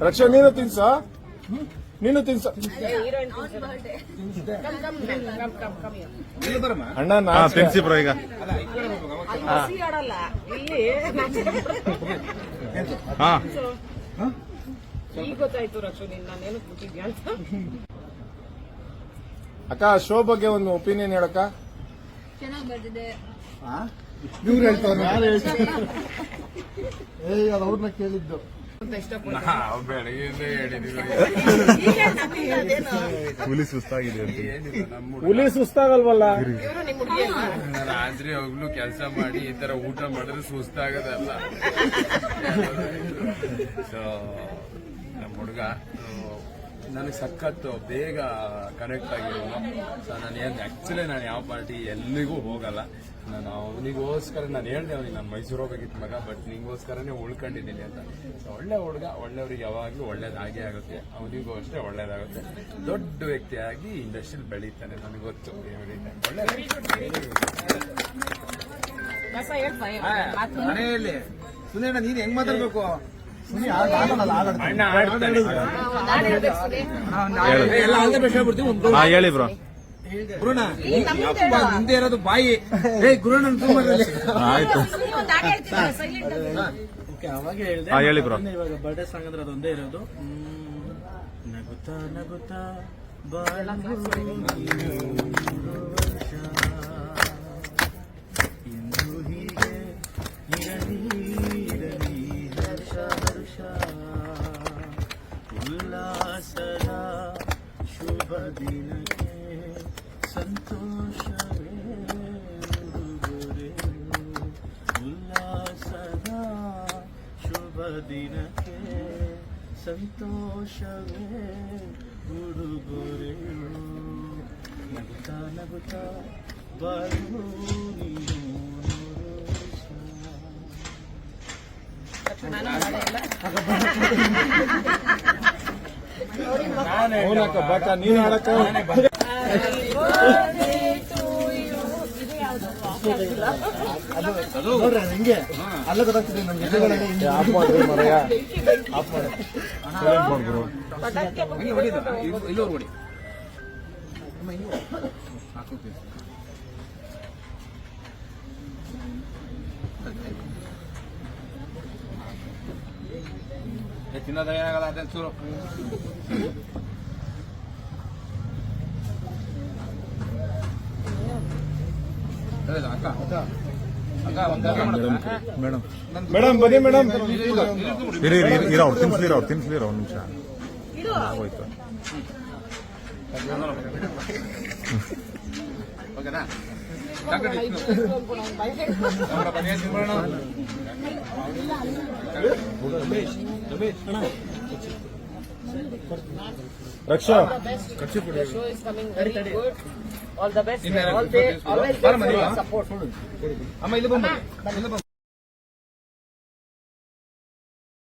ರಕ್ಷಾ ನೀನು ತಿನ್ಸ. ನೀನು ತಿನ್ಸ. ಅಣ್ಣ ನಾ. ತಿನ್ಸಿ. ಬ್ರೋ ಈಗ. ಹಾ. ಅಕ್ಕ ಶೋ ಬಗ್ಗೆ ಒಂದು ಒಪಿನಿಯನ್ ಹೇಳಕ್ಕ? ಚೆನ್ನಾಗಿ ಬರ್ತಿದೆ ಇವ್ರು ಹೇಳ್ತಾರ ಏಯ್ ಅದು ಅವ್ರನ್ನ ಕೇಳಿದ್ದು. ಅಂತ ಇಷ್ಟಪಡ್ತೀನಿ. ನಾವು ಬೆಳಗ್ಗೆಯಿಂದ ಹೇಳಿದೀವಿ ಹುಲಿ ಸುಸ್ತಾಗಿದೆ ಅಂತ. ಏನಿಲ್ಲ ನಮ್ಮ ಹುಲಿ ಸುಸ್ತಾಗಲ್ವಲ್ಲ? ರಾತ್ರಿ ಹೋಗ್ಲು ಕೆಲಸ ಮಾಡಿ ಈ ತರ ಊಟ ಮಾಡಿದ್ರೆ ಸುಸ್ತಾಗದಲ್ಲ ಸೊ ನಮ್ಮ ಹುಡುಗ ನನಗೆ ಸಖತ್ತು ಬೇಗ ಕನೆಕ್ಟ್ ಆಗಿರೋನು ಸೊ ನಾನು ಏನು ಆ್ಯಕ್ಚುಲಿ ನಾನು ಯಾವ ಪಾರ್ಟಿ ಎಲ್ಲಿಗೂ ಹೋಗಲ್ಲ. ನಾನು ಅವನಿಗೋಸ್ಕರ ನಾನು ಹೇಳ್ದೆ ಅವನಿಗೆ ನಾನು ಮೈಸೂರು ಹೋಗಬೇಕಿತ್ತು ಮಗ ಬಟ್ ನಿಂಗೋಸ್ಕರನೇ ಉಳ್ಕೊಂಡಿದ್ದೀನಿ ಅಂತ. ಸೊ ಒಳ್ಳೆ ಹುಡುಗ ಒಳ್ಳೆಯವ್ರಿಗೆ ಯಾವಾಗಲೂ ಒಳ್ಳೇದಾಗೇ ಆಗುತ್ತೆ. ಅವನಿಗೂ ಅಷ್ಟೇ ಒಳ್ಳೇದಾಗುತ್ತೆ. ದೊಡ್ಡ ವ್ಯಕ್ತಿಯಾಗಿ ಇಂಡಸ್ಟ್ರಿಲಿ ಬೆಳೀತಾನೆ ನನಗೆ ಗೊತ್ತು. ಒಳ್ಳೆ ಮನೆಯಲ್ಲಿ. ಸುನೇಣ ನೀನು ಹೆಂಗ್ ಮಾತಾಡ್ಬೇಕು? ಹಾ ಹೇಳಿ ಬ್ರೋ ಗುರುಣ ನಿಂದೆ ಇರೋದು ಬಾಯಿ ಏ ಗುರುಣ ಆಯ್ತು ಹಾ, ಹೇಳಿ ಬ್ರೋ ಇವಾಗ ಬರ್ಡೇ ಸಾಂಗ್ ಅಂದ್ರೆ ಅದೊಂದೇ ಇರೋದು. ನಗುತ್ತಾ ನಗುತ್ತಾ ಬಾಳು ಹರ್ಷ ಉಲ್ಲಾಸದ ಶುಭ ದಿನಕ್ಕೆ ಸಂತೋಷವೇ ಉಲ್ಲಾಸದ ಶುಭ ದಿನಕ್ಕೆ ಸಂತೋಷವೇ ಉಡುಗೊರೆಯು ನಗುತ್ತಾ ನಗುತ್ತಾ ಬಾಳು ನೀನು. ಮಾಡಲ್ಲ. ಅವನಕ್ಕ ಬಾಕ ನೀನ್ ಆಡಕ್ಕ ನೋಡ್ರಿ ಅದು ಹಿಂಗೆ ಅಲ್ಲ ಗೊತ್ತಾಗ್ತದೆ ನಮ್ಗೆ ಎದುರುಗಡೆ ಹಿಂಗೆ ಆಫ್ ಮಾಡ್ರಿ ಮರಯ್ಯ ಪಟಾಕಿ ಹಿಂಗೆ ಹೊಡಿದ ಇಲ್ಲೋರು ಹೊಡಿ ತಿನ್ನೋದ ಏನಾಗಲ್ಲ ಅದೇ ಚೂರು. ಅಕ್ಕ. ಅಕ್ಕ ಒಂದ್? Madam madam. ಬನ್ನಿ ಮೇಡಮ್. ಇರಿ ಇರಿ, ಇರೋ ಅವ್ರು ತಿನ್ಸ್ಲಿರೋ ಅವ್ರು ತಿನ್ಸ್ಲಿರೋ ಒಂದು ನಿಮಿಷ. ಆಗೋಯ್ತು. ಓಕೆನಾ? ಚಾಕ್ಲೇಟ್ ಇತ್ತು. ನೋಡಪ್ಪ, ಏನ್ ತಿನ್ಬೋಣ? ರಕ್ಷಾ The show is coming very good. All the best. ಇನ್ಯಾರು? All day, always there ಬಾರಮ್ಮ for ನೀವು. your support. ಅಮ್ಮ ಇಲ್ಲಿ ಬಂದು ಇಲ್ಲಿ ಬಂದು